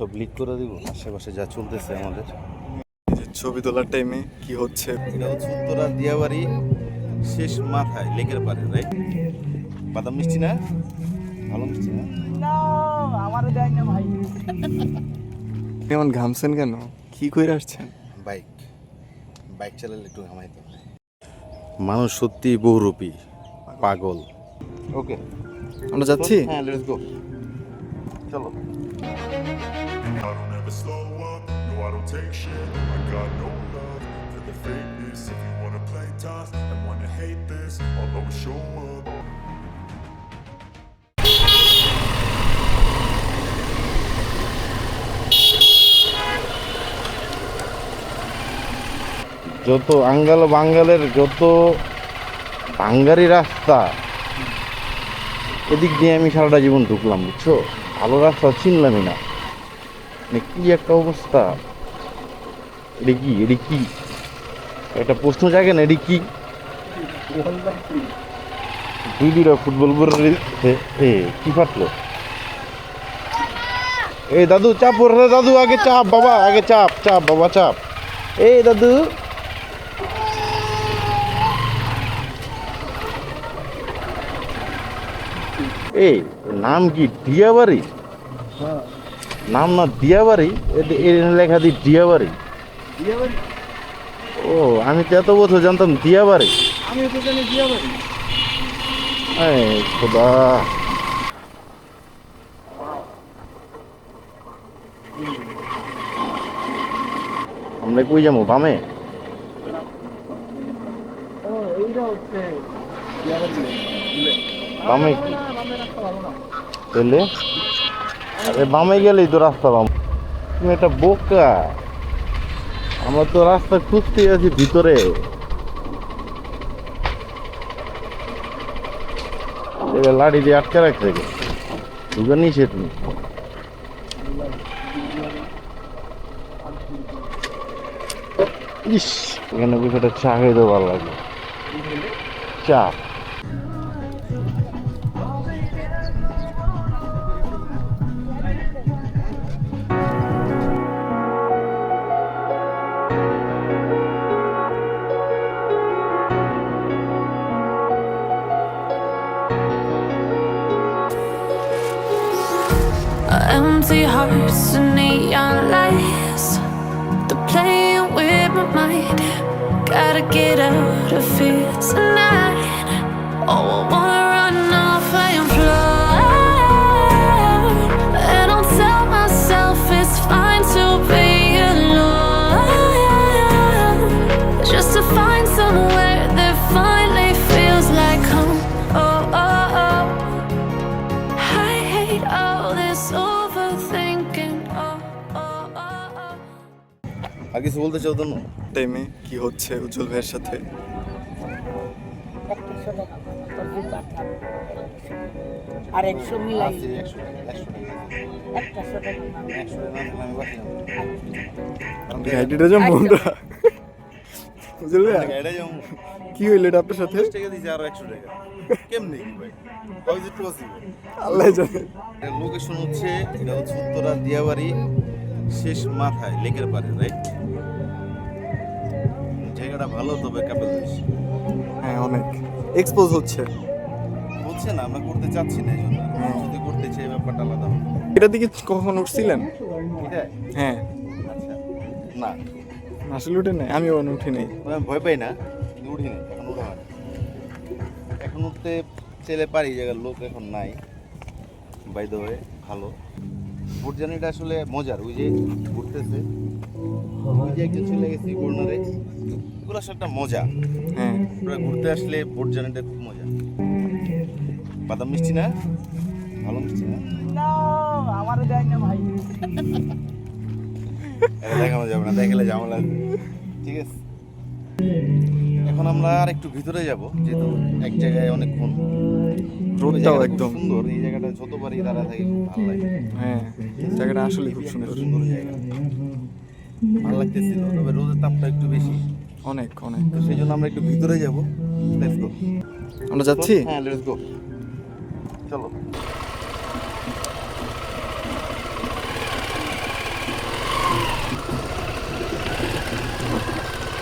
সব লিক করে দিব আশেপাশে যা চলতেছে আমাদের। এই ছবি তোলার টাইমে কি হচ্ছে? এটা হচ্ছে উত্তরা দিয়াবাড়ি শেষ মাথায় লেকের পারে রাইট বাদাম মিষ্টি না? ভালো মিষ্টি না? এমন ঘামছেন কেন? কি করে আসছেন? বাইক বাইক চালালে একটু ঘামাইতে হয় মানুষ সত্যি বহুরূপী পাগল। ওকে আমরা যাচ্ছি? হ্যাঁ লেটস গো চলো। I don't ever slow up, no I don't take shit I got no love for the fakeness If you wanna play tough and wanna hate this I'll always show up যত আঙ্গাল বাঙ্গালের যত বাঙ্গারি রাস্তা এদিক দিয়ে আমি সারাটা জীবন ঢুকলাম বুঝছ ভালো রাস্তা চিনলামই না মানে কি একটা অবস্থা? এটি কি? এটি একটা প্রশ্ন জাগে না, এটি কি? দুই দুইটা ফুটবল বল এ কি ফাটলো? এই দাদু, চাপ রে দাদু, আগে চাপ বাবা, আগে চাপ চাপ বাবা, চাপ। এই দাদু। এই, নাম কি ডিয়াবাড়ি নাম না দিয়াবাড়ি লেখা দি ডিয়াবাড়ি ও আমি তো এত বছর জানতাম দিয়াবাড়ি। আমি তো জানি দিয়াবাড়ি। খোদা। আমরা কই যাব বামে? বামে কি? তাহলে? আরে বামে গেলেই তো রাস্তা বাম। তুমি একটা বোকা। আমরা তো রাস্তা খুঁজতেই আছি ভিতরে। লাঠি দিয়ে আটকে রাখছে ঢুকে নিষেধ নেই ইস, এখানে একটা চা খেতে ভালো লাগে। চা। Empty hearts and neon lights. They're playing with my mind. Gotta get out of here tonight. আর কিছু বলতে চাও তো টাইমে কি হচ্ছে উজ্জ্বল ভাইয়ের সাথে? আর একশো মিলাই। গাড়িটা যে গাড়িটা যাব। কি হইল এটা আপনার সাথে? টাকা দিয়েছে আরও একশো টাকা। কেমনে? ভাই আল্লাহ জানে। লোকেশন হচ্ছে এটা হচ্ছে উত্তরা দিয়াবাড়ি শেষ মাথায় লেকের পারে রাইট জায়গাটা ভালো তবে কাপেল হ্যাঁ অনেক। এক্সপোজ হচ্ছে। বলছে না আমরা করতে চাচ্ছি না জন্য। যদি করতে চাই ব্যাপারটা আলাদা হবে। এটা দিকে কখন উঠছিলেন? এটা হ্যাঁ। আচ্ছা। না। আসলে উঠে নাই আমি ওখানে উঠি নাই। ভয় পাই না কিন্তু উঠিনি এখন উঠা হয় এখন উঠতে চেলে পারি জায়গার লোক এখন নাই। বাই দ্য ওয়ে ভালো। ভোট জার্নিটা আসলে মজার ওই যে ঘুরতেছে। যে একজন চলে গেছে কর্নারে এগুলো আসলে একটা মজা। হ্যাঁ। পুরো ঘুরতে আসলে ভোট জার্নিটা খুব মজা। বাদাম মিষ্টি না? ভালো মিষ্টি না? আমার দেয় না ভাই। দেখানো যাবে না দেখালে ঝামেলা ঠিক আছে? এখন আমরা আর একটু ভিতরে যাব যেহেতু এক জায়গায় অনেকক্ষণ। জায়গাটা একদম। সুন্দর এই জায়গাটা যতবারই দাঁড়া থাকে খুব ভালো লাগে। হ্যাঁ জায়গাটা আসলে খুব সুন্দর। সুন্দর জায়গা। ভালো লাগতেছিল তবে রোদের তাপটা একটু বেশি। অনেক অনেক। তো সেই জন্য আমরা একটু ভিতরে যাব। লেটস গো আমরা যাচ্ছি? হ্যাঁ লেটস গো চলো।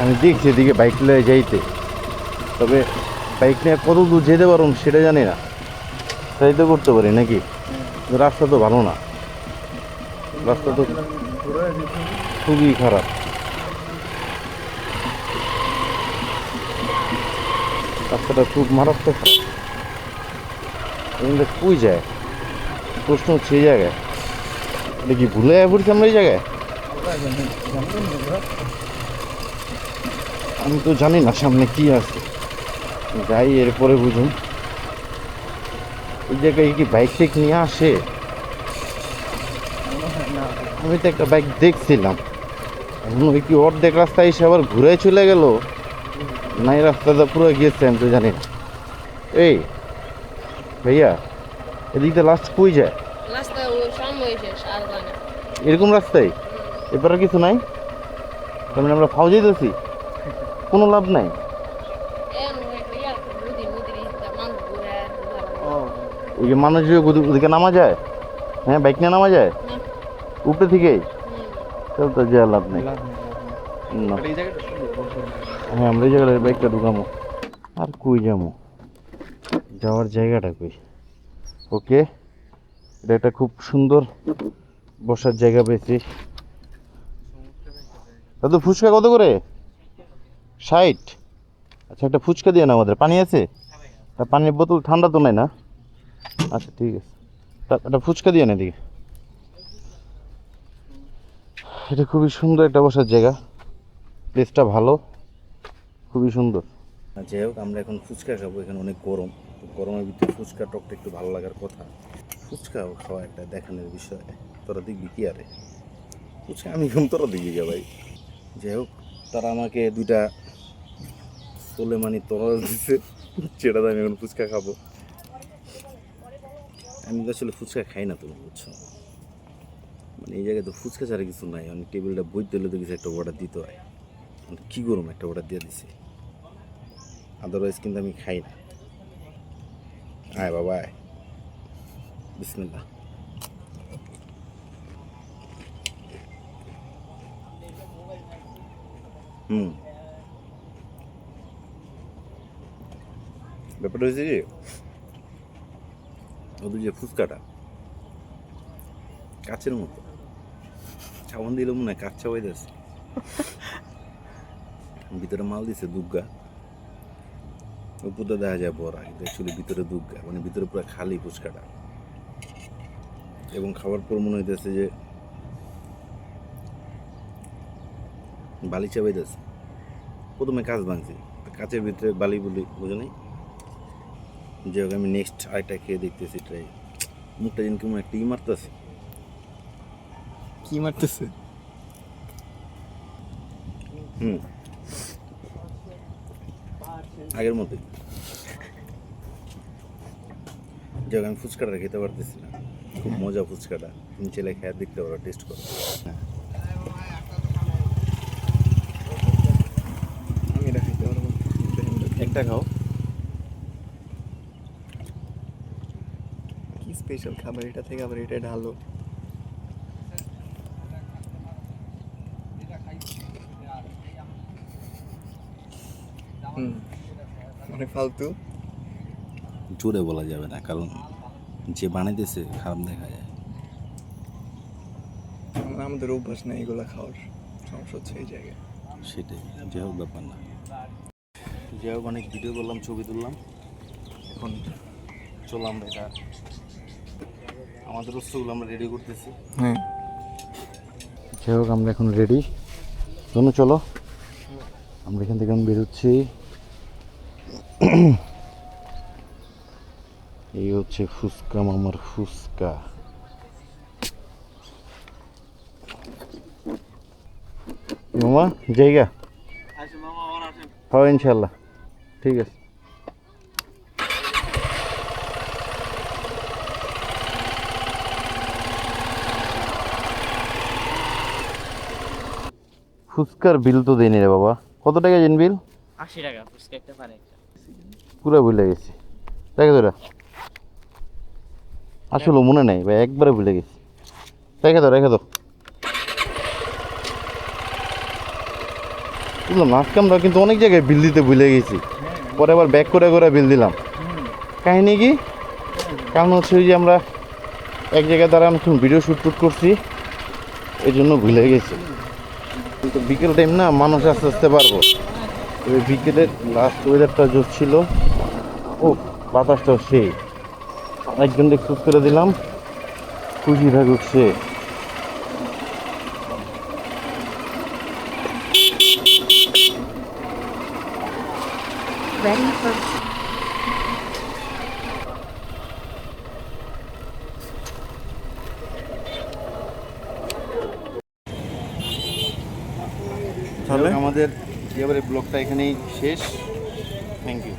আমি দেখছি এদিকে বাইক নিয়ে যাইতে। তবে বাইক নিয়ে কত দূর যেতে পারুন সেটা জানি না। তাই তো করতে পারি নাকি? রাস্তা তো ভালো না। রাস্তা তো খুবই খারাপ। রাস্তাটা খুব মারাত্মক খারাপ। কই যায়? প্রশ্ন হচ্ছে এই জায়গায়। এটা কি ভুলে যায় পড়ছি আমরা এই জায়গায়? আমি তো জানি না সামনে কি আছে। যাই এরপরে বুঝুন। এই জায়গায় কি বাইক টেক নিয়ে আসে? আমি তো একটা বাইক দেখছিলাম। ওই কি অর্ধেক রাস্তায় এসে আবার ঘুরে চলে গেল? না এই রাস্তাটা পুরো গিয়েছে আমি তো জানি না। এই ভাইয়া এদিকটা লাস্ট কই যায়? রাস্তা এরকম রাস্তায়? আর কিছু নাই? তার মানে আমরা ফাও যেতেছি কোনো লাভ নাই? ওই যে মানুষ ওদিকে নামা যায়? হ্যাঁ বাইক নিয়ে নামা যায়। উপরে থেকে? তাহলে তো যা লাভ নেই। জায়গাটা হ্যাঁ। আমরা এই জায়গায় বাইকটা ঢুকামো। আর কই যাব যাওয়ার জায়গাটা কই? ওকে এটা একটা খুব সুন্দর বসার জায়গা পেয়েছি। দাদু ফুচকা কত করে? ষাট। আচ্ছা একটা ফুচকা দিয়ে না আমাদের। পানি আছে? তা পানির বোতল ঠান্ডা তো নাই না? আচ্ছা ঠিক আছে। একটা ফুচকা দিয়ে না এদিকে। এটা খুবই সুন্দর একটা বসার জায়গা। প্লেসটা ভালো, খুবই সুন্দর। যাই হোক, আমরা এখন ফুচকা খাব, এখানে অনেক গরম। গরমের ভিতরে ফুচকা টকটা একটু ভালো লাগার কথা। ফুচকা খাওয়া একটা দেখানোর বিষয়। তোরা দেখবি কি আরে? ফুচকা আমি এখন তোরা দেখবি কে ভাই। যাই হোক, তারা আমাকে দুইটা তোলে মানি তরল দিচ্ছে সেটা আমি এখন ফুচকা খাব। আমি তো আসলে ফুচকা খাই না তুমি বুঝছ। মানে এই জায়গায় তো ফুচকা ছাড়া কিছু নাই। আমি টেবিলটা বই দিলে তো কিছু একটা অর্ডার দিতে হয়। মানে কী করুম একটা অর্ডার দিয়ে দিছি। আদারওয়াইজ কিন্তু আমি খাই না। আয় বাবা, আয়। বিসমিল্লা হুম। ব্যাপারটা হয়েছে কি, ওদের যে ফুচকাটা কাছের মতো। চাওয়ান দিলে মনে হয় চাওয়াই দিয়েছে। ভিতরে মাল দিছে দুগ্গা। উপরটা দেখা যায় বড়া, কিন্তু অ্যাকচুয়ালি ভিতরে দুগ্গা মানে ভিতরে পুরো খালি ফুচকাটা। এবং খাওয়ার পর মনে হইতেছে যে বালি চাবাইতেছে প্রথমে কাজ ভাঙছি, কাচের ভিতরে বালি বলি, বুঝে নাই? যে আমি নেক্সট আরেকটা খেয়ে দেখতেছি ট্রাই মুখটা যেন কেমন একটা ই মারতেছে। কি মারতেছে? হুম। আগের মতোই। যাক আমি ফুচকাটা খেতে পারতেছি না। খুব মজা ফুচকাটা। তুমি ছেলে খেয়ে দেখতে পারো টেস্ট করো। আমি এটা খাইতে পারব। একটা খাও। কি স্পেশাল খাবার এটা থেকে আবার এটা ঢালো। অনেক ফালতু। জোরে বলা যাবে না কারণ যে বানাইতেছে খারাপ দেখা যায়। আমরা- আমাদের অভ্যাস নেই এগুলো খাওয়ার সমস্যা হচ্ছে এই জায়গায়। সেটাই যে হোক ব্যাপার না। যাই হোক অনেক ভিডিও করলাম ছবি তুললাম। এখন চলো আমরা এটা আমাদের রস্তগুলো আমরা রেডি করতেছি। হ্যাঁ। যাই হোক আমরা এখন রেডি শোনো চলো। আমরা এখান থেকে এখন বেরোচ্ছি। এই হচ্ছে ফুচকা মামার ফুচকা। মামা জায়গা? হ্যাঁ ইনশাল্লাহ ঠিক আছে। ফুচকার বিল তো দেয়নি রে বাবা। কত টাকা যেন বিল? আশি টাকা ফুচকা একটা পারে পুরো ভুলে গেছি। দেখে তোরা আসলে মনে নেই ভাই একবারে ভুলে গেছি। রেখে দাও রেখে দাও বুঝলাম আমরা কিন্তু অনেক জায়গায় বিল দিতে ভুলে গেছি। পরে আবার ব্যাক করে করে বিল দিলাম। কাহিনী কি? কারণ হচ্ছে যে আমরা এক জায়গায় দ্বারা আমি ভিডিও শ্যুট টুট করছি, এই জন্য ভুলে গেছি। কিন্তু বিকেল টাইম না, মানুষ আস্তে আস্তে পারব ওই বিকেলের লাস্ট ওয়েদারটা জোর ছিল। ও বাতাসটাও সেই একজন এক্সপোজ করে দিলাম। খুশি থাকুক সে। তাহলে? আমাদের এবারে ব্লগটা এখানেই শেষ। Thank you